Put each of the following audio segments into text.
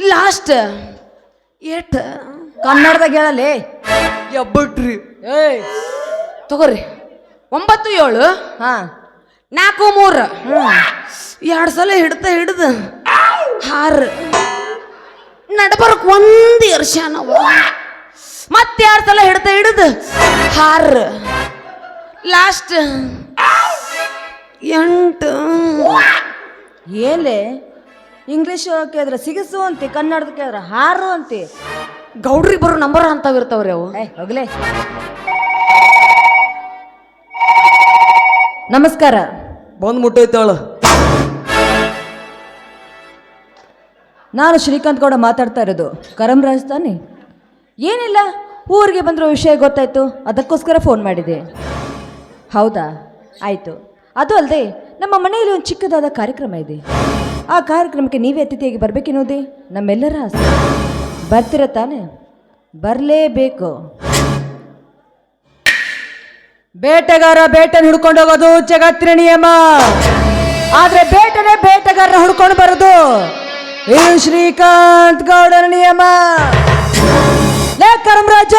Last. Eight. ಕನ್ನಡದಾಗ ಹೇಳಲಿ. ಎಬ್ಬಟ್ರಿ. ಏಯ್. ತಗೋರಿ. ಒಂಬತ್ತು ಏಳು. ಹಾ. ನಾಲ್ಕು ಮೂರು. ಎರಡು ಸಲ ಹಿಡ್ತ ಹಿಡ್ದು. ಆರು. ನಡ್ಬರ್ಕ್ ಒಂದು ವರ್ಷ ನಾವು. ಮತ್ತೆ ಎರಡು ಸಲ ಹಿಡ್ತ ಹಿಡ್ದು. ಆರು. ಲಾಸ್ಟ್. ಎಂಟು. ಏನ್ಲೆ ಇಂಗ್ಲೀಷ್ ಕೇಳಿದ್ರೆ ಸಿಗಿಸು ಅಂತಿ ಕನ್ನಡದ ಕೇಳಿದ್ರೆ ಹಾರು ಅಂತಿ. ಗೌಡ್ರಿಗೆ ಬರೋ ನಂಬರ್ ಅಂತಾವ್ ಇರ್ತಾವ್ರಿ ಅವು. ಏಯ್ ಹೋಗ್ಲೆ. ನಮಸ್ಕಾರ. ಬಂದ್ ಮುಟ್ಟೈತಾಳ ನಾನು ಶ್ರೀಕಾಂತ್ ಗೌಡ ಮಾತಾಡ್ತಾ ಇರೋದು. ಕರಂ ರಾಜಸ್ಥಾನಿ ಏನಿಲ್ಲ ಊರಿಗೆ ಬಂದಿರೋ ವಿಷಯ ಗೊತ್ತಾಯ್ತು. ಅದಕ್ಕೋಸ್ಕರ ಫೋನ್ ಮಾಡಿದೆ. ಹೌದಾ? ಆಯಿತು. ಅದು ಅಲ್ಲದೆ ನಮ್ಮ ಮನೆಯಲ್ಲಿ ಒಂದು ಚಿಕ್ಕದಾದ ಕಾರ್ಯಕ್ರಮ ಇದೆ. ಆ ಕಾರ್ಯಕ್ರಮಕ್ಕೆ ನೀವೇ ಅತಿಥಿಯಾಗಿ ಬರಬೇಕೆನ್ನುವುದೇ? ನಮ್ಮೆಲ್ಲರ ಆಸೆ. ಬರ್ತೀರ ತಾನೆ? ಬರಲೇಬೇಕು. ಬೇಟೆಗಾರ ಬೇಟೆನ ಹುಡ್ಕೊಂಡು ಹೋಗೋದು ಜಗತ್ತಿನ ನಿಯಮ. ಆದ್ರೆ ಬೇಟನೆ ಬೇಟೆಗಾರನ ಹುಡ್ಕೊಂಡು ಬರೋದು ಇದು ಶ್ರೀಕಾಂತ್ ಗೌಡರ ನಿಯಮ. ಲೇ ಕರಮರಾಜ,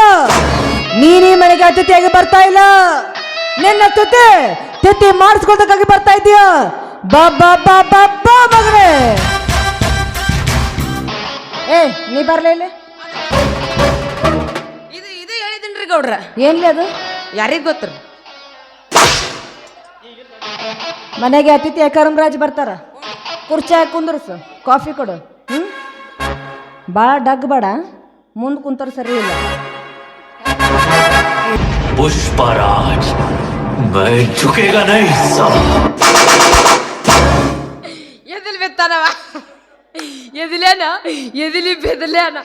ನೀನೀ ಮನೆಗೆ ಅತಿಥಿಯಾಗಿ ಬರ್ತಾ ಇಲ್ಲ. ನಿನ್ನ ತಿಥಿ ತಿಥಿ ಮಾಡಿಸ್ಕೊಳ್ದಕ್ಕಾಗಿ ಬರ್ತಾ ಇದೀಯ? ಬಾ ಬಾ ಬಾ ಬಾ ಬಾ ಮಗನೇ ಏ ನೀ ಬರ್ಲೇ ಇಲ್ಲಿ ಇದು ಇದು ಹೇಳಿದಿನ್ರಿ ಗೌಡ್ರ ಏನ್ಲಿ ಅದು ಯಾರಿಗ್ ಗೊತ್ತ್ರಿ ಮನೆಗೆ ಅತಿಥಿ ಕರಮರಾಜ್ ಬರ್ತಾರ ಕುರ್ಚಿ ಹಾಕಿ ಕುಂದ್ರಸು ಕಾಫಿ ಕೊಡು ಹ್ಮ್ ಭಾಳ ಡಗ್ ಬೇಡ ಮುಂದೆ ಕುಂತರ ಸರಿ ಇಲ್ಲ पुष्पराज मैं झुकेगा नहीं साला ಬಿತ್ತಾನವ ಎದಿಲೇನ ಎದಿಲಿ ಬೆದಲೇನ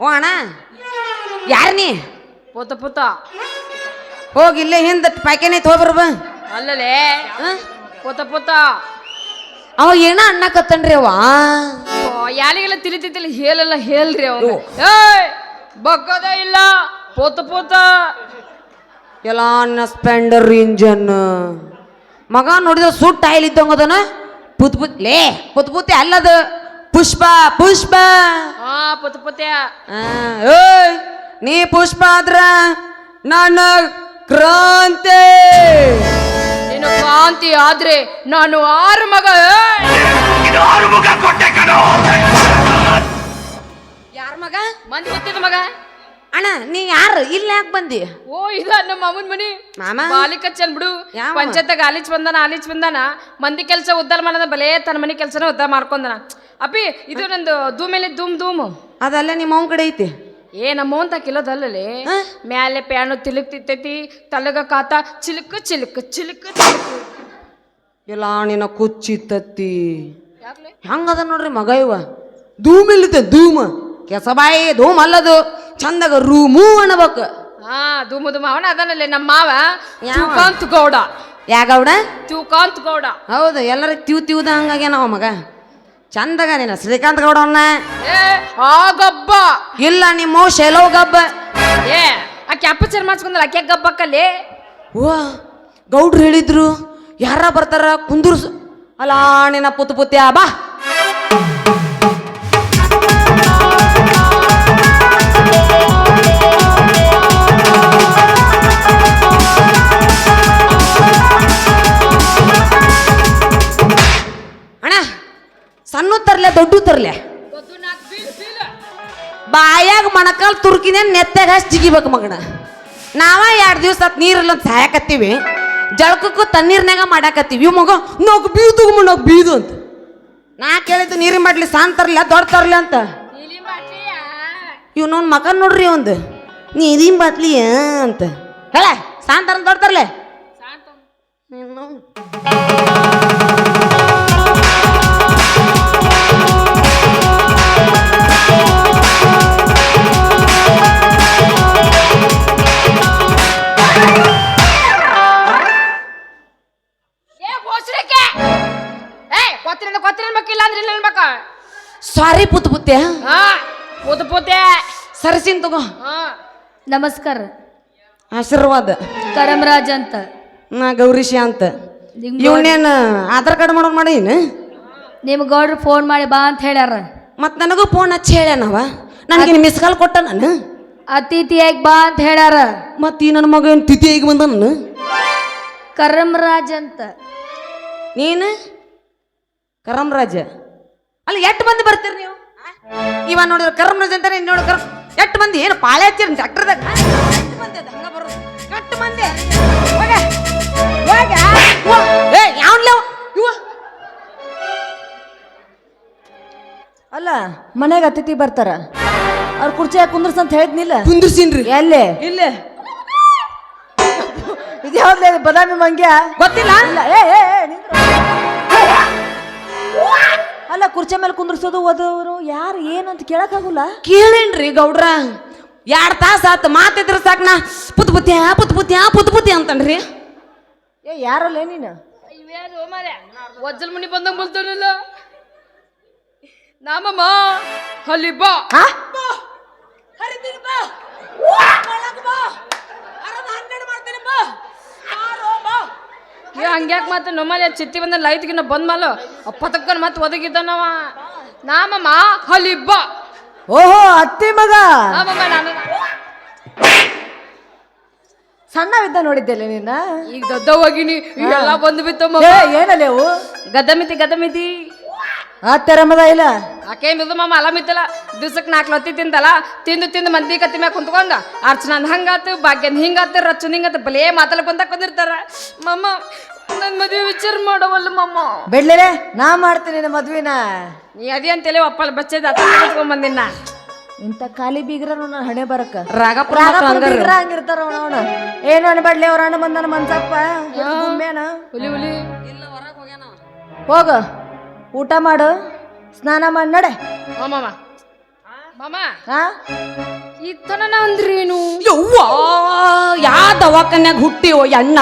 ಓ ಅಣ್ಣ ಯಾರ ನೀ? ಪೋತ ಪೋತ. ಹೋಗಿ ಇಲ್ಲೇ ಹಿಂದ ಪ್ಯಾಕೆನೆ ತಗೋಬರ್ಬ ಅಲ್ಲಲೇ. ಪೋತ ಪೋತ. ಅವ ಏನ ಅನ್ನಕತ್ತನ್ರಿ ಅವ? ಯಾರಿಗೆಲ್ಲ ತಿಳಿತೈತಿಲ್ಲ ಹೇಳಲ್ಲ ಹೇಳ್ರಿ ಅವರು ಏಯ್ ಬಗ್ಗದ ಇಲ್ಲ. ಪೋತ ಪೋತ. ಎಲ್ಲ ಸ್ಪೆಂಡರ್ ಇಂಜನ್ ಮಗ ನೋಡಿದ ಸುಟ್ಟು ಟೈಲ್ ಇದ್ದಂಗದನ ಪುತ್ ಪುತ್ ಲೇ ಪುತ್ ಪುತ್ತೆ ಅಲ್ಲದ. ಪುಷ್ಪ ಪುಷ್ಪ. ಆ ಪೋತ ಪೋತ್ಯ ಆ, ಏಯ್ ನೀ ಪುಷ್ಪ ಆದ್ರ ನಾನು ಕ್ರಾಂತಿ. ನೀನು ಕಾಂತಿ ಆದ್ರೆ ನಾನು ಆರು ಮಗ! ಯಾರ ಮಗ? ಮಂದಿ ಗೊತ್ತಿದ್ದ ಮಗ. ಅಣ್ಣ ನೀ ಯಾರು? ಇಲ್ಲಿ ಯಾಕೆ ಬಂದಿ? ಓ ಇಲ್ಲ ನಮ್ಮ ಮಾಮೂನ್ ಮನಿ. ಮಾಮ? ಮಾಲಿಕ ಚಲ್ ಬಿಡು. ಯಾವ? ಪಂಚಾಯತ್ಗ ಆಲಿಚ್ ಬಂದಾನ ಆಲಿಚ್ ಬಂದಾನ. ಮಂದಿ ಕೆಲಸ ಉದ್ದಾರ ಮಾಡದ ಬಲೇ ತನ್ನ ಮನೆ ಕೆಲಸನ ಉದ್ದಾರ ಮಾಡ್ಕೊಂಡನ. ಅಪ್ಪಿ ಇದು ನಂದು ಧೂಮೇಲೆ ಧೂಮ್ ಧೂಮು. ಅದಲ್ಲ ನಿಮ್ಮ ಅವನ ಕಡೆ ಐತಿ? ಏ ನಮ್ಮವಂತ ಕಿಲೋದಲ್ಲೇ ಹ? ಮ್ಯಾಲೆ ಪ್ಯಾನು ತಿಲುಕ್ತಿರ್ತೈತಿ ತಲಗ ಕಾತ ಚಿಲುಕು ಚಿಲುಕು ಚಿಲುಕು ಚಿಲುಕು. ಎಲ್ಲ ನಿನ್ನ ಕುಚ್ಚಿ ತತ್ತಿ ಯಾಕ್ಲೆ? ಹೆಂಗದ ನೋಡ್ರಿ ಮಗ ಇವ? ಧೂಮ್ ಇಲ್ಲಿತೆ ಧೂಮ್. ಕೆಸಬಾಯಿ ಧೂಮ್ ಅಲ್ಲದು ಚಂದಾಗ ರೂಮು ಅನ್ಬೇಕು ಹಾ ಧೂಮು ಧೂಮ ಅವನ ಅದನಲ್ಲೇ ನಮ್ಮ ಮಾವ? ತೂಕಾಂತ್ ಗೌಡ. ಯಾಗೌಡ ತೂಕಾಂತ್ ಗೌಡ. ಹೌದು ಎಲ್ಲರ ತಿವ್ ತಿವ್ದ ಹಂಗಾಗೆ ನಾವು ಮಗ. ಚಂದಾಗ ನೀನ ಶ್ರೀಕಾಂತ್ ಗೌಡವನ್ನ ಏ ಆ ಗಬ್ಬ. ಇಲ್ಲ ನಿಮ್ಮ ಶೆಲೋ ಗಬ್ಬ. ಏ ಆಕೆ ಅಪ್ಪಚರ್ ಮಾಡ್ಸ್ಕೊಂಡಲ್ಲ ಆಕೆ ಗಬ್ಬಕ್ಕಲ್ಲಿ? ಓ ಗೌಡ್ರು ಹೇಳಿದ್ರು ಯಾರ ಬರ್ತಾರ ಕುಂದುರ್ಸು. ಅಲ್ಲ ನಿನ್ನ ಪುತ್ ಪುತ್ಯ ಬಾ. ದೊಡ್ಡ ತರ್ಲೆ. ಬಾಯಾಗ ಮಣಕಾಲ್ ತುರ್ಕಿನ ನೆತ್ತಾಗ ಹಚ್ಚಿ ಜಿಗಿಬೇಕು ಮಗನ. ನಾವ ಎರಡು ದಿವಸ ಅತ್ ನೀರಿಲ್ಲ ಅಂತ ಸಾಯಕತ್ತೀವಿ. ಜಳಕಕ್ಕೂ ತಣ್ಣೀರ್ನಾಗ ಮಾಡಾಕತ್ತೀವಿ. ಇವ್ ಮಗ ನೋಕ್ ಬೀದು ತಗೊಂಬ ನಾಲ್ಕು ಬೀದು ಅಂತ. ನಾ ಕೇಳಿದ್ದು ನೀರಿನ ಮಾಡ್ಲಿ ಸಾನ್ ತರ್ಲ ದೊಡ್ಡ ತರ್ಲಿ ಅಂತ. ಇವ್ ನೋನ್ ಮಗ ನೋಡ್ರಿ ಒಂದು ನೀರಿನ ಬಾಟ್ಲಿ ಅಂತ. ಹೇಳ ಸಾನ್ ತರ ದೊಡ್ಡ ತರ್ಲೆ. ಸರಸಿನ್ ತಗೋ. ಹಾ. ನಮಸ್ಕಾರ. ಆಶೀರ್ವಾದ. ಕರಮರಾಜ್ ಅಂತ. ನಾ ಗೌರೀಶ ಅಂತ. ಇವನೇನು ಆಧಾರ್ ಕಾರ್ಡ್ ಮಾಡೋದು ಮಾಡೀನಿ? ನಿಮ್ಗೆ ಗೌಡ್ರು ಫೋನ್ ಮಾಡಿ ಬಾ ಅಂತ ಹೇಳ್ಯಾರ. ಮತ್ತು ನನಗೂ ಫೋನ್ ಹಚ್ಚಿ ಹೇಳ್ಯಾನವ ನನಗೆ ಮಿಸ್ ಕಾಲ್ ಕೊಟ್ಟ ನಾನು. ಅತಿಥಿಯಾಗಿ ಬಾ ಅಂತ ಹೇಳ್ಯಾರ. ಮತ್ತು ಈ ನನ್ನ ಮಗ ಏನು ತಿಥಿ ಈಗ ಬಂದ ನಾನು. ಕರಮರಾಜ್ ಅಂತ. ನೀನು? ಕರಮರಾಜ. ಅಲ್ಲಿ ಎಷ್ಟು ಮಂದಿ ಬರ್ತೀರಿ ನೀವು? ಇವ ನೋಡಿದ್ರೆ ಕರಮರಾಜ್ ಅಂತಾರೆ ಇನ್ನು ನೋಡಿ ಕರಮ್ ಎಷ್ಟು ಮಂದಿ? ಏನು ಪಾಳೆ ಹಚ್ಚಿರ ಡಾಕ್ಟರ್ದಾಗ ಎಷ್ಟು ಮಂದಿ ಅದು ಹಂಗ ಬರೋದು? ಎಷ್ಟು ಮಂದಿ? ಹೋಗೆ. ಹೋಗೆ. ಏ ಯಾವ್ನ್ಲೆ ಅವ? ಇವ ಅಲ್ಲ ಮನೆಗೆ ಅತಿಥಿ ಬರ್ತಾರ. ಅವ್ರ ಕುರ್ಚಿ ಕುಂದ್ರಸ್ ಅಂತ ಹೇಳಿದ್ನಿಲ್ಲ? ಕುಂದ್ರಸಿನ್ರಿ. ಎಲ್ಲಿ? ಇಲ್ಲೇ. ಇದ್ಯಾವ್ದು ಬದಾಮಿ ಮಂಗ್ಯ? ಗೊತ್ತಿಲ್ಲ? ಏ ಏ. ಅಲ್ಲ ಕುರ್ಚಿ ಮೇಲೆ ಕುಂದ್ರಸೋದು ಓದೋರು ಯಾರು ಏನು ಅಂತ ಕೇಳಕ್ಕಾಗಲ್ಲ? ಕೇಳೇನ್ರಿ ಗೌಡ್ರ. ಎರಡು ತಾಸ ಆತು ಮಾತಿದ್ರ ಸಾಕ್ ನಾ. ಪುತ್ ಪುತ್ಯ ಪುತ್ ಪುತ್ಯ ಪುತ್ ಪುತ್ಯ ಅಂತನ್ರಿ. ಏ ಯಾರಲ್ಲ ನೀನು? ವಜ್ಜಲ್ ಮುನಿ ಬಂದಂಗ ಬಲ್ತಾನಲ್ಲ. ನಾಮಮ್ಮ ಅಲ್ಲಿ ಬಾ ಹಾ ಏ ಹಂಗ್ಯಾಕ್ ಮತ್ತೆ ನಮ್ಮಲ್ಲಿ ಚಿತ್ತಿ ಬಂದ ಲೈತ್ಗಿನ ಬಂದ್ ಮಾಲು ತಕ್ಕನ್ ಮತ್ತೆ ಒದಗಿದ್ದಾನವ. ನಾಮಮ್ಮ ಹಲಿಬ್ಬ. ಓಹೋ ಅತ್ತಿ ಮಗ. ನಾಮಮ್ಮ ನಾನು ಸಣ್ಣವಿದ್ದ ನೋಡಿದ್ದೆಲ್ಲ ನಿನ್ನ ಈಗ ದೊಡ್ಡ ಹೋಗಿನಿ ಎಲ್ಲ ಬಂದು ಬಿತ್ತಮ್ಮ ಏ ಏನಲ್ಲ ಅವು? ಗದಮಿತಿ ಗದಮಿತಿ. ಆತರ ಮಗ ಇಲ್ಲ. ಆಕೆ ಇದು ಮಮ್ಮ ಅಲಮಿತ್ತಲ್ಲ ದಿವ್ಸಕ್ಕೆ ನಾಲ್ಕು ಲತ್ತಿ ತಿಂದಲ್ಲ ತಿಂದು ತಿಂದು ಮಂದಿ ಕತ್ತಿ ಮ್ಯಾಗ ಕುಂತ್ಕೊಂಡ. ಅರ್ಚನಂದ್ ಹಂಗಾತು ಭಾಗ್ಯನ್ ಹಿಂಗಾತು ರಚನ ಹಿಂಗಾತು ಬಲೇ ಮಾತಾಡ್ಕೊಂತ ಕುಂದಿರ್ತಾರ. ಮಮ್ಮ ನನ್ನ ಮದ್ವೆ ವಿಚಾರ ಮಾಡವಲ್ಲ ಮಮ್ಮ ಬಿಡ್ಲೇನೆ ನಾ ಮಾಡ್ತೀನಿ ನಿನ್ನ ಮದ್ವಿನ. ನೀ ಅದೇ ಅಂತೇಳಿ ಒಪ್ಪಲ್ ಬಚ್ಚದ ಬಂದಿನ ಇಂಥ ಖಾಲಿ ಬೀಗ್ರ ನನ್ನ ಹಣೆ ಬರಕ. ರಾಗಪುರ ಬೀಗ್ರ ಹಂಗಿರ್ತಾರ ಅವನ ಏನು ಅನ್ಬಡ್ಲಿ ಅವ್ರ ಅಣ್ಣ ಬಂದನ ಮನ್ಸಪ್ಪ. ಹುಲಿ ಹುಲಿ. ಹೋಗ. ಊಟ ಮಾಡು. ಸ್ನಾನ ಮಾಡಿ ನಡೆ. ಮಾಮ ಮಾಮ. ಹಾ? ಇತ್ತನ ಅಂದ್ರೇನು? ಯವ್ವ ಯಾ ದವಾಖಾನ್ಯಾಗ ಹುಟ್ಟಿವೋ ಅಣ್ಣ?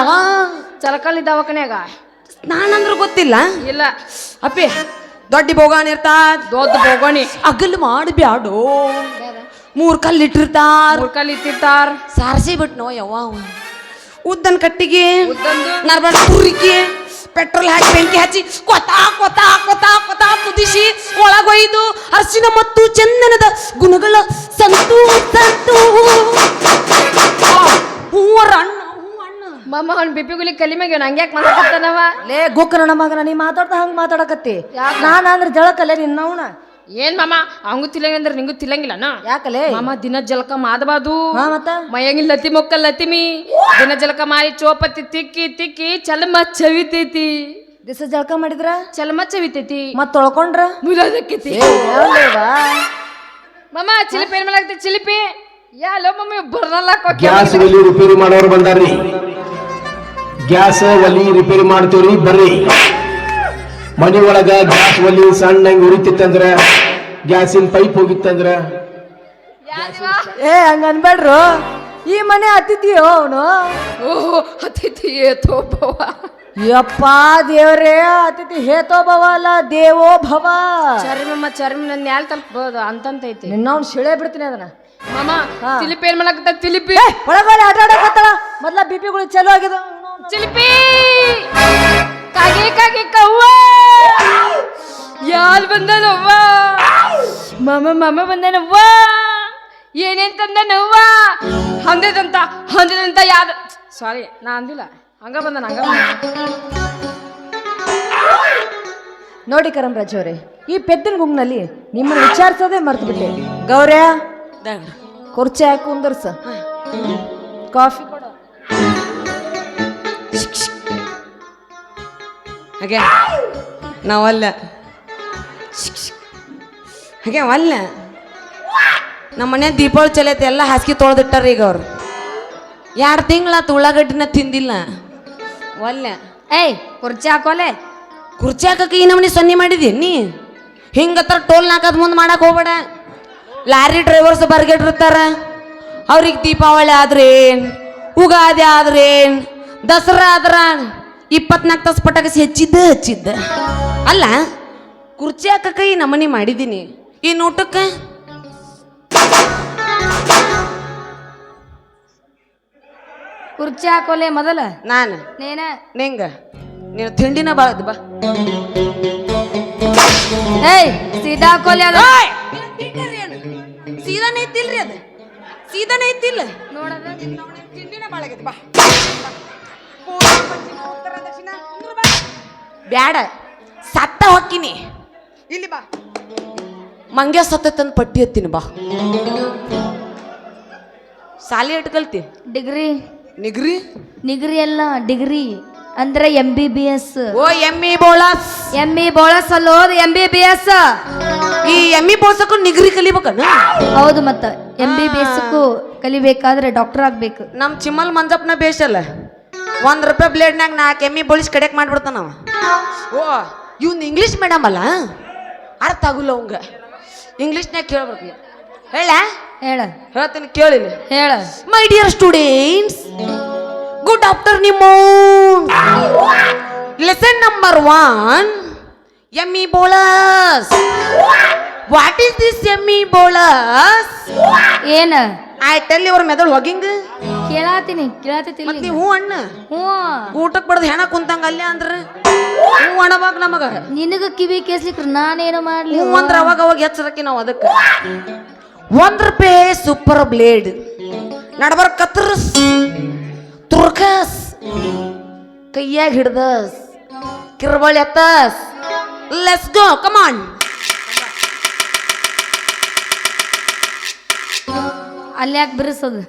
ಚಲಕಲ್ಲಿ ದವಾಖಾನ್ಯಾಗ. ಅಂದ್ರೆ ಗೊತ್ತಿಲ್ಲ? ಇಲ್ಲ. ಅಪ್ಪಿ ದೊಡ್ಡ ಬೋಗಾಣಿ ಇರ್ತಾ ದೊಡ್ಡ ಬೋಗಾಣಿ. ಅಗಲ್ ಮಾಡಬ್ಯಾಡೋ. ಮೂರ್ ಕಲ್ಲು ಇಟ್ಟಿರ್ತಾರ. ಮೂರ್ ಕಲ್ಲು ಇಟ್ಟಿರ್ತಾರ. ಸಾರಿಸಿ ಬಿಟ್ನೋ ಯವ್ವ. ಉದ್ದನ್ ಕಟ್ಟಿಗೆ? ನರ್ಬಡ್ ಕುರಿಕೆ. ಪೆಟ್ರೋಲ್ ಹಾಕಿ ಬೆಂಕಿ ಹಚ್ಚಿ ಕೊತಾ ಕೊತಾ ಕೊತಾ ಕೊತಾ ಕುದಿಸಿ ಒಳಗೊಯ್ದು ಅರ್ಶಿನ ಮತ್ತು ಚಂದನದ ಗುಣಗಳ ಸಂತು ಸಂತು. ಹೂವರ ಅಣ್ಣ ಹೂ ಅಣ್ಣ. ಮಾಮ ಅವ್ನ ಬಿಪಿ ಗುಲಿ ಕಲಿಮೆಗೆ ಹಂಗ್ಯಾಕ್ ಮಾತಾಡ್ತಾನವ? ಲೇ ಗುಕ್ಕ ನನ್ನ ಮಗನ ನೀ ಮಾತಾಡ್ತಾ ಹಂಗ ಮಾತಾಡಕತ್ತಿ. ನಾನು ಅಂದ್ರೆ ಜಳಕಲ್ಲೇ ನಿನ್ನವನ. ಏನ್ ಮಾಮ ಅವಂಗೂ ತಿಲ್ಲಂಗ ಅಂದ್ರೆ ನಿಂಗೂ ನಾ ಯಾಕಲೆ? ಮಾಮ ದಿನ ಜಲಕ ಮಾದಬಾದು ಹಾ ಮತ್ತ? ಮೈಯಂಗಿನ ಲತಿ ಮೊಕ್ಕ ಲತಿಮಿ ದಿನ ಜಲಕ ಮಾಡಿ ಚೋಪತಿ ತಿಕ್ಕಿ ತಿಕ್ಕಿ ಚಲಮ ಚವಿತೈತಿ. ದಿಸ ಜಳಕ ಮಾಡಿದ್ರ? ಚಲಮ ಚವಿತೈತಿ. ಮತ್ ತೊಳ್ಕೊಂಡ್ರ? ಮುಲಾದಕ್ಕೈತಿ? ಮಾಮ ಚಿಲಿಪಿ ಏನ್ ಮಾಡಾಕ್ತಿ ಚಿಲಿಪಿ? ಯಾಲೋ ಮಮ್ಮಿ ಬರಲ್ಲ ಗ್ಯಾಸ್ ಒಲಿ ರಿಪೇರಿ ಮಾಡೋರು ಬಂದಾರ್ರಿ. ಗ್ಯಾಸ್ ಒಲಿ ರಿಪೇರಿ ಮಾಡ್ತೀವ್ರಿ ಬರ್ರಿ. ಮನಿ ಒಳಗ ಗ್ಯಾಸ್ ಒಲಿ ಹಂಗ ಉರಿತಿತ್ತಂದ್ರ ಗ್ಯಾಸಿನ ಪೈಪ್ ಹೋಗಿತ್ತಂದ್ರ? ಏ ಹಂಗ ಅನ್ಬೇಡ್ರು ಈ ಮನೆ ಅತಿಥಿಯೋ ಅವನು? ಓಹೋ ಅತಿಥಿ ಏತೋಪವ ಯಪ್ಪ ದೇವ್ರೇ ಅತಿಥಿ ಹೇತೋ ಭವ ಅಲ್ಲ ದೇವೋ ಭವ. ಚರ್ಮ ಮಮ್ಮ ಚರ್ಮ ನನ್ನ ಯಾಲ್ ತಲುಪಬಹುದು ಅಂತಂತೈತಿ ನಿನ್ನವ್ನು ಸೆಳೆ ಬಿಡ್ತೀನಿ ಅದನ್ನ. ಮಾಮ ತಿಲಿಪಿ ಏನ್ ಮಾಡಾಕತ್ತ? ತಿಲಿಪಿ. ಒಳಗಡೆ ಆಟ ಆಡಕತ್ತಳ ಮೊದ್ಲ ಬಿ ಪಿಗಳು ಚಲೋ ಆಗಿದೆ ಚಿಲಿಪಿ ಕಾಗೆ ಕಾಗೆ ಕವ್ವ! ಯಾಲ್ ಬಂದನವ್ವ? ಮಾಮ ಮಾಮ ಬಂದನವ್ವ? ಏನೇನ್ ತಂದನವ್ವ? ಹಂದದಂತ ಹಂದದಂತ ಯಾದ ಸಾರಿ ನಾ ಅಂದಿಲ್ಲ. ಹಂಗ ಬಂದನ ಹಂಗ ನೋಡಿ ಕರಂರಾಜ್ ಅವರೇ ಈ ಪೆದ್ದಿನ ಗುಂಗ್ನಲ್ಲಿ ನಿಮ್ಮನ್ನ ವಿಚಾರಿಸೋದೇ ಮರ್ತು ಬಿಟ್ಟೆ. ಗೌರ್ಯ ಕುರ್ಚಿ ಹಾಕಿ ಕುಂದರ್ಸ. ಕಾಫಿ ಕೊಡು. ಹಾಗೆ ನಾವಲ್ಲ ಹಾಗೆ ಅಲ್ಲ. ನಮ್ಮ ಮನೆ ದೀಪಾವಳಿ ಚಲೈತೆ ಎಲ್ಲ ಹಾಸಿಗೆ ತೊಳೆದಿಟ್ಟಾರ ಈಗ ಅವ್ರು. ಎರಡು ತಿಂಗಳ ಉಳ್ಳಾಗಡ್ಡಿನ ತಿಂದಿಲ್ಲ. ಒಲ್ಲೆ ಏಯ್ ಕುರ್ಚಿ ಹಾಕೋಲೆ. ಕುರ್ಚಿ ಹಾಕಕ್ಕೆ ಈ ನಮ್ಮನೆ ಸೊನ್ನೆ ಮಾಡಿದೀನಿ ಹತ್ರ ಟೋಲ್ ನಾಕದ್ ಮುಂದೆ ಮಾಡಕ್ ಹೋಗ್ಬೇಡ. ಲಾರಿ ಡ್ರೈವರ್ಸ್ ಬರ್ಗೆಟ್ಟಿರ್ತಾರ. ಅವ್ರಿಗೆ ದೀಪಾವಳಿ ಆದ್ರೇನು? ಉಗಾದಿ ಆದ್ರೇನು? ದಸರಾ ಆದ್ರ ಇಪ್ಪತ್ನಾಲ್ಕು ತಾಸು ಪಟಾಕಸಿ ಹೆಚ್ಚಿದ್ದ ಹೆಚ್ಚಿದ್ದ. ಅಲ್ಲ ಕುರ್ಚಿ ಹಾಕಕ್ಕ ಈ ನಮನಿ ಮಾಡಿದ್ದೀನಿ ಈ ಊಟಕ್ಕೆ ಕುರ್ಚಿ ಹಾಕೋಲೆ ಮೊದಲ? ನಾನು. ನೇನ? ನಿಂಗ? ನೀನು ತಿಂಡಿನ ಬಾಳದ್ ಬಾ. ಏಯ್ ಸೀದಾ ಹಾಕೋಲೆ ಅದ. ಓಯ್! ಸೀದಾನೇ ಐತಿಲ್ರಿ ಅದು. ಸೀದಾನೇ ಐತಿಲ್ಲ ನೋಡದ? ತಿಂಡಿನ ಬಾಳಾಗೈತಿ ಬಾ. ಬ್ಯಾಡ. ಸತ್ತ ಹೊಕ್ಕಿನಿ. ಇಲ್ಲಿ ಬಾ. ಮಂಗ್ಯ ತಂದು ಪಟ್ಟಿ ಹತ್ತೀನಿ ಬಾ. ಸಾಲಿ ಇಟ್ಕಲ್ತಿ ಡಿಗ್ರಿ. ನಿಗ್ರಿ? ನಿಗ್ರಿ ಅಲ್ಲ ಡಿಗ್ರಿ. ಅಂದ್ರೆ ಎಂ ಬಿ ಬಿ ಎಸ್ ಓ ಎಮ್ಮಿ ಬೋಳಸ್. ಎಂ ಇ ಬೋಳಸ್ ಅಲ್ಲೋ ಎಂ ಬಿ ಬಿ ಎಸ್ ಈ ಎಮ್ಮಿ ಬೋಳ್ಸಕ್ಕೂ ನಿಗ್ರಿ ಕಲಿಬೇಕನ? ಹೌದು ಮತ್ತ ಎಂ ಬಿ ಬಿ ಎಸ್ ಕಲಿಬೇಕಾದ್ರೆ ಡಾಕ್ಟರ್ ಆಗ್ಬೇಕು. ನಮ್ ಚಿಮ್ಮಲ್ ಮಂಜಪ್ಪನ ಬೇಷಲ್ಲ ಒಂದ್ ರೂಪಾಯಿ ಬ್ಲೇಡ್ನಾಗ ನಾಲ್ಕು ಎಮ್ಮಿ ಬೋಳಿಸಿ ಕಡೆಕ್ ಮಾಡ್ಬಿಡ್ತಾನ ಓ ಇವ್ನ ಇಂಗ್ಲೀಷ್ ಮೇಡಮ್ ಅಲ್ಲ? ಅರ್ಥ ಆಗುಲ್ಲ ಅವಂಗ. ಇಂಗ್ಲೀಷ್ನ್ಯಾಗ ಕೇಳ್ಬೇಕು. ಹೇಳ? ಹೇಳ. ಹೇಳ್ತೀನಿ ಕೇಳಿಲ್ಲ ಹೇಳ. My dear students good afternoon lesson number one ಎಮ್ಮಿ ಬೋಳಸ್ ವಾಟ್ ಈಸ್ ದಿಸ್ ಎಮ್ಮಿ ಬೋಳಸ್ ಏನ? ಐ ಟೆಲ್ ಯುವರ್ ಮೆದಳು ಹೊಗಿಂಗ್. ಕೇಳಾತೀನಿ ಕೇಳಾತೀನಿ ಮತ್ ನೀ ಹೂ ಅಣ್ಣ? ಹ್ಞೂ ಊಟಕ್ಕೆ ಬಡ್ದು ಹೆಣ ಕುಂತಂಗ ಅಲ್ಲೇ ಅಂದ್ರ? ಹ್ಞೂ ಅಣಬಾಗ ನಮಗ. ನಿನಗ ಕಿವಿ ಕೇಸ್ಲಿಕ್ರ ನಾನೇನು ಮಾಡ್ಲಿ? ಹ್ಞೂ ಅಂದ್ರ ಅವಾಗ ಅವಾಗ ಎಚ್ಚರಕ್ಕೆ ನಾವು ಅದಕ್ಕೆ. ಒಂದ್ ರೂಪಾಯಿ ಸೂಪರ್ ಬ್ಲೇಡ್ ನಡಬರ್ ಕತ್ರಸ್ ತುರ್ಕಸ್ ಕೈಯಾಗ ಹಿಡ್ದಸ್ ಕಿರ್ಬಳಿ ಎತ್ತಸ್. ಲೆಸ್ ಗೋ ಕಮಾನ್ ಅಲ್ಲಿ ಯಾಕೆ ಬಿರ್ಸೋದು.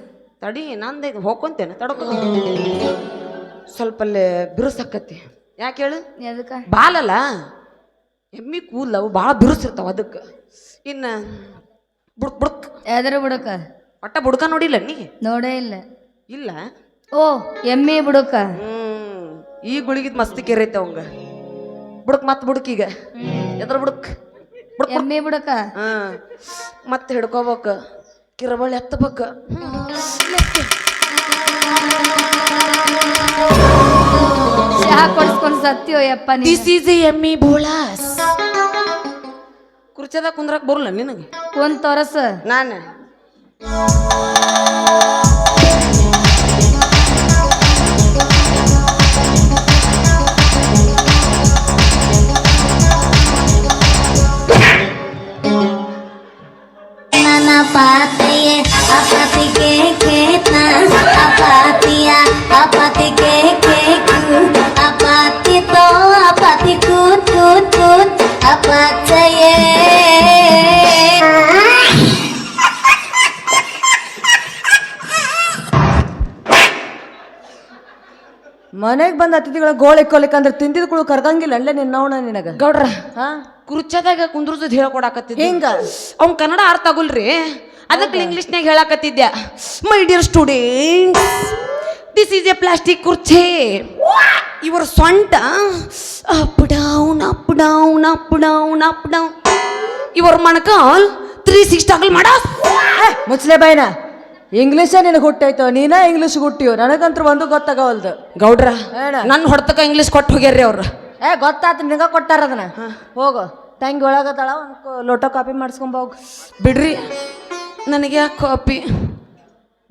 ತಡಿ ನಂದು ಇದು ಹೋಗ್ಕೊಂತೇನೆ ತಡ್ಕೊ. ಸ್ವಲ್ಪ ಅಲ್ಲೇ ಬಿರುಸಾಕತಿ ಯಾಕೆ ಹೇಳು? ಎದಕ್ಕ? ಬಾಲಲ್ಲ. ಎಮ್ಮಿ ಕೂದಲ ಅವು ಭಾಳ ಬಿರುಸಿರ್ತಾವ ಅದಕ್ಕೆ. ಇನ್ನು ಬುಡಕ್ ಬುಡಕ್. ಯಾವ್ದಾರ ಬುಡಕ? ಒಟ್ಟ ಬುಡಕ ನೋಡಿಲ್ಲ ನೀ? ನೋಡೇ ಇಲ್ಲ. ಇಲ್ಲ? ಓ ಎಮ್ಮಿ ಬುಡಕ? ಹ್ಮ್ ಈ ಗುಳಿಗಿದ್ ಮಸ್ತಿ ಕೇರೈತೆ ಅವಂಗ. ಬುಡಕ್ ಮತ್ ಬುಡಕ್ ಈಗ. ಎದ್ರ ಬುಡಕ್? ಬುಡಕ್ ಎಮ್ಮಿ ಬುಡಕ? ಹಾ ಮತ್ತೆ ಹಿಡ್ಕೋಬೇಕ. ಕಿರಬಳ್ಳಿ ಎತ್ತಬೇಕು. ಚಹಾ ಕೊಡ್ಸ್ಕೊಂಡ್ ಸತ್ಯೋ ಯಪ್ಪ ನೀ ದಿಸ್ ಈಸ್ ಎಮ್ಮಿ ಬೋಳಾಸ್ ಕುರ್ಚದ ಕುಂದ್ರಕ್ ಬರಲ್ಲ ನಿನಗೆ? ಒಂದ್ ತೋರಸ. ನಾನು. ನನ್ನ ಅಪಾತಿ ತೋ ಮನೆಗೆ ಬಂದ ಅತಿಥಿಗಳ ಗೋಳಿ ಕೊಲಿಕ್ ಅಂದ್ರೆ ತಿಂದಿದ್ ಕುಳು ಕರ್ಗಂಗಿಲ್ಲ ಅಲ್ಲೇ ನಿನ್ನವಣ ನಿನಗ. ಗೌಡ್ರ ಹಾ? ಕುರ್ಚದಾಗ ಕುಂದ್ರದ್ ಹೇಳ್ಕೊಡಾಕತ್ತಿದ್ದೆ. ಹಿಂಗ? ಅವ್ನ್ ಕನ್ನಡ ಅರ್ಥ ಆಗುಲ್ರಿ. ಅದಕ್ಕೆ ಇಂಗ್ಲೀಷ್ನಾಗ ಹೇಳಕತ್ತಿದ್ದೆ my dear student this is a plastic ಕುರ್ಚೆ ಇವರ ಸೊಂಟ up down up down up down up down ಇವರ ಮಣಕಾಲ್ ತ್ರೀ ಸಿಕ್ಸ್ ಆಗಲ್ ಮಾಡ. ಮುಚ್ಲೆ ಬಾಯ್ನ. ಇಂಗ್ಲೀಷೇ ನಿನಗೆ ಹುಟ್ಟೈತ? ನೀನೇ ಇಂಗ್ಲೀಷ್ ಹುಟ್ಟಿಯೋ? ನನಗಂತೂ ಒಂದು ಗೊತ್ತಾಗವಲ್ದು. ಗೌಡ್ರ. ನನ್ನ ಹೊಡ್ತಕ ಇಂಗ್ಲೀಷ್ ಕೊಟ್ಟು ಹೋಗ್ಯಾರ್ರಿ ಅವ್ರು. ಏ ಗೊತ್ತಾತು ನಿನಗೆ ಕೊಟ್ಟಾರ ಅದನ್ನ. ಹೋಗು. ತಂಗಿ ಒಳಗತ್ತಾಳ ಒಂದು ಲೋಟೋ ಕಾಪಿ ಮಾಡಿಸ್ಕೊಂಬ ಹೋಗು. ಬಿಡ್ರಿ. ನನಗೆ ಯಾಕೆ ಕಾಪಿ?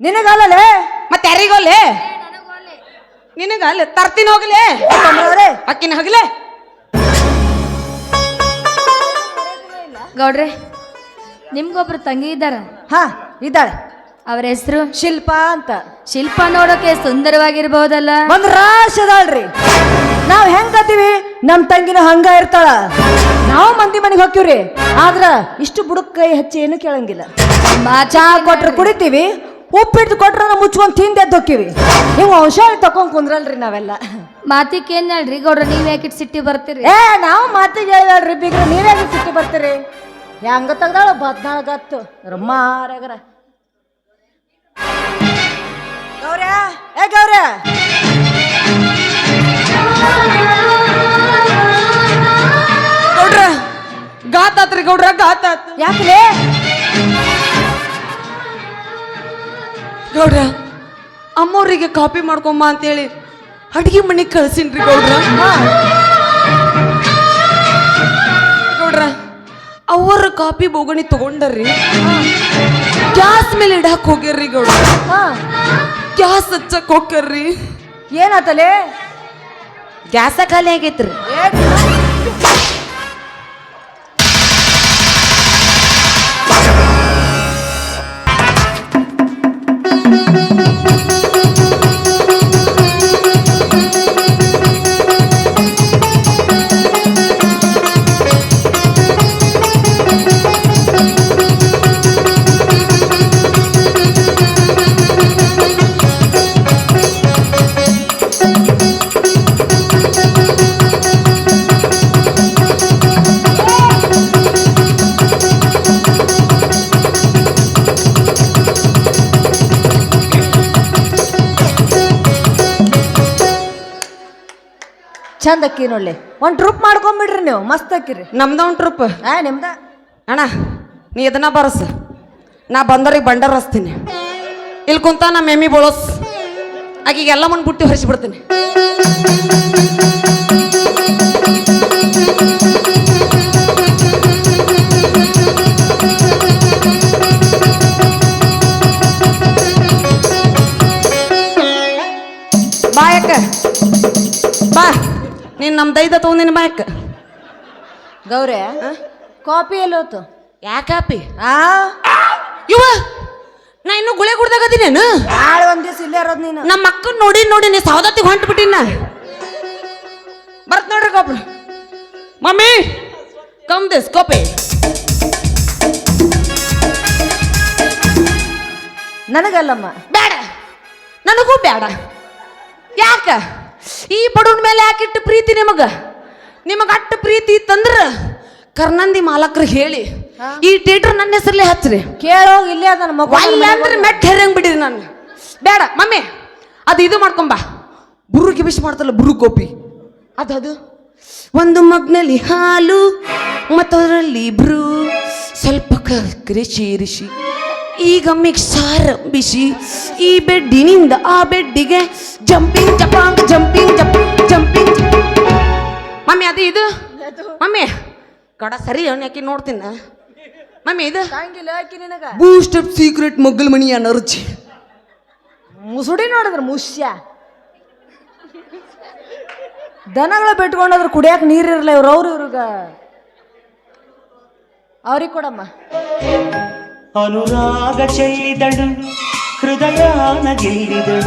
ನಿನಗಲ್ಲೇ ಮತ್ತೆ ಯಾರಿಗೋಲೆ? ನಿನಗಾಲೆ? ತರ್ತೀನಿ ಹೋಗ್ಲೆ? ಅಕ್ಕಿನ ಹೋಗ್ಲೆ? ಗೌಡ್ರೆ ನಿಮ್ಗೊಬ್ರು ತಂಗಿ ಇದ್ದಾರ? ಹಾ ಇದ್ದಾಳೆ. ಅವ್ರ ಹೆಸರು? ಶಿಲ್ಪ ಅಂತ. ಶಿಲ್ಪ ನೋಡೋಕೆ ಸುಂದರವಾಗಿರ್ಬಹುದಲ್ಲ ಒಂದು ರಾಶಿ ಅದಾಳ್ರಿ. ನಾವ್ ಹೆಂಗತ್ತೀವಿ ನಮ್ ತಂಗಿನ ಹಂಗ ಇರ್ತಾಳ. ನಾವು ಮಂದಿ ಮನೆಗೆ ಹೋಗ್ತೀವ್ರಿ. ಆದ್ರ ಇಷ್ಟು ಬುಡಕ್ ಕೈ ಹಚ್ಚಿ ಏನು ಕೇಳಂಗಿಲ್ಲ. ಚಾ ಕೊಟ್ರು ಕುಡಿತೀವಿ ಉಪ್ಪಿಟ್ಟು ಕೊಟ್ರ ಮುಚ್ಕೊಂಡು ತಿಂದೆ ಹೋಗ್ತೀವಿ. ನೀವು ಔಷಧಿ ತಕೊಂಡ್ ಕುಂದ್ರಲ್ರಿ ನಾವೆಲ್ಲ. ಮಾತಿಗೆ ಏನ್ ಹೇಳ್ರಿ ಗೌಡ್ರ ನೀವ್ ಯಾಕೆ ಸಿಟ್ಟಿ ಬರ್ತೀರಿ? ಏ ನಾವು ಮಾತಿಗೆ ಹೇಳ್ರಿ ಬಿಗ್ರ ಯಾಕೆ ಸಿಟ್ಟಿ ಬರ್ತೀರಿ? ಹೆಂಗ ತೆಗ್ದಾಳ ಬದ್ನಾಳಗತ್ತು ರಮ್ಮಾರಗರ ಗೌರ್ಯ ಏ ಗೌರ್ಯ. ಗಾತಾತ್ರಿ ಗೌಡ್ರ ಗಾತಾತ್ ಯಾಕಲೇ? ಗೌಡ್ರ ಅಮ್ಮವ್ರಿಗೆ ಕಾಪಿ ಮಾಡ್ಕೊಂಬ ಅಂತೇಳಿ ಅಡಿಗೆ ಮನೆಗೆ ಕಳ್ಸಿನ್ರಿ ಗೌಡ್ರ. ಗೌಡ್ರ ಅವರ ಕಾಪಿ ಬೋಗಣಿ ತಗೊಂಡರ್ರಿ. ಗ್ಯಾಸ್ ಮೇಲೆ ಇಡಕ್ ಹೋಗ್ಯಾರ್ರಿ ಗೌಡ್ರ. ಹಾ. ಗ್ಯಾಸ್ ಹಚ್ಚಕ್ ಹೋಗ್ಯಾರ್ರಿ. ಏನಾತಲೇ? ಗ್ಯಾಸ ಖಾಲಿ ಆಗೈತ್ರಿ. ಚಂದ ಅಕ್ಕಿ ನೋಡ್ಲಿ ಒಂದು ಟ್ರಿಪ್ ಮಾಡ್ಕೊಂಬಿಡ್ರಿ ನೀವು ಮಸ್ತ್ ಅಕ್ಕಿರಿ ನಮ್ದ ಒಂದು ಟ್ರಿಪ್ ಆ ನಿಮ್ದ? ಅಣ್ಣ ನೀ ಇದನ್ನ ಬರಸ್. ನಾ ಬಂದರಿಗೆ ಬಂಡರ್ ಹಸ್ತೀನಿ ಇಲ್ಲಿ ಕುಂತ ನಮ್ಮ ಎಮ್ಮಿ ಬಳಸ್. ಆಕಿಗೆ ಎಲ್ಲ ಮುಂದೆ ಬುಟ್ಟಿ ಹೊರಿಸ್ಬಿಡ್ತೀನಿ ನೀನ್ ತಗೊಂಡಿನ ಬ್ಯಾಕ್ ಗೌರಿ ಕಾಪಿ ಎಲ್ಲಿ ಹೋತು? ಯಾಕಾಪಿ ಆ? ಇವ ನಾ ಇನ್ನು ಗುಳೆ ಕುಡ್ದಾಗತ್ತೀನೇನು ನಾಳೆ ಒಂದ್ ದಿವಸ ಇಲ್ಲೇ ಇರೋದು ನೀನು. ನಮ್ಮ ಅಕ್ಕನ ನೋಡಿ ನೋಡಿ ನೀ ಸೌದತ್ತಿಗೆ ಹೊಂಟು ಬಿಟ್ಟಿನ ಬರ್ತ್ ನೋಡ್ರಿ coffee. Mummy come this coffee. ನನಗಲ್ಲಮ್ಮ. ಬೇಡ. ನನಗೂ ಬೇಡ. ಯಾಕ? ಈ ಬಡವನ ಮೇಲೆ ಯಾಕಿಟ್ಟು ಪ್ರೀತಿ ನಿಮಗೆ? ನಿಮಗೆ ಅಟ್ಟು ಪ್ರೀತಿ ಇತ್ತಂದ್ರೆ ಕರ್ನಂದಿ ಮಾಲಕರು ಹೇಳಿ ಈ ಥಿಯೇಟರ್ ನನ್ನ ಹೆಸರಲ್ಲೇ ಹಚ್ಚ್ರಿ ಕೇಳೋ ಇಲ್ಲೇ ಅದ ಮಗ ಅಂದ್ರೆ ಮೆಟ್ ಹೆರಂಗ್ ಬಿಡಿರಿ ನಾನು ಬೇಡ ಮಮ್ಮಿ ಅದು ಇದು ಮಾಡ್ಕೊಂಬ ಬುರು ಬಿಸಿ ಮಾಡ್ತಲ್ಲ ಬುರು ಕೋಪಿ ಅದದು ಒಂದು ಮಗ್ನಲ್ಲಿ ಹಾಲು ಮತ್ತದರಲ್ಲಿ ಬ್ರೂ. ಸ್ವಲ್ಪ ಕರ್ಕರೆ ಸೇರಿಸಿ ಈಗ ಮಿಕ್ಸಾರ್ ಬಿಸಿ ಈ ಬೆಡ್ಡಿನಿಂದ ಆ ಬೆಡ್ಡಿಗೆ ಜಂಪಿಂಗ್ ಜಪಾಂಗ್ ಜಂಪಿಂಗ್ ಜಪ್ ಜಂಪಿಂಗ್ ಮಮ್ಮಿ ಅದು ಇದು? ಮಮ್ಮಿ ಕಡ ಸರಿ ಯಾಕೆ ನೋಡ್ತೀನಿ? ಮಮ್ಮಿ ಇದು? ಬೂಸ್ಟ್ ಅಪ್ ಸೀಕ್ರೆಟ್ ಮಗ್ಗಲ್ ಮಣಿ ಅನ್ನೋ ರುಚಿ ಮುಸುಡಿ ನೋಡಿದ್ರ ಮುಷ್ಯ? ದನಗಳ ಬಿಟ್ಕೊಂಡಾದ್ರು ಕುಡಿಯಾಕ ನೀರಿರಲ್ಲ ಇವ್ರು ಅವ್ರು ಇವ್ರಿಗ. ಅವ್ರಿಗೆ ಕೊಡಮ್ಮ. ಅನುರಾಗ ಚೆಲ್ಲಿದಳು ಹೃದಯನ ಗೆಲ್ಲಿದಳು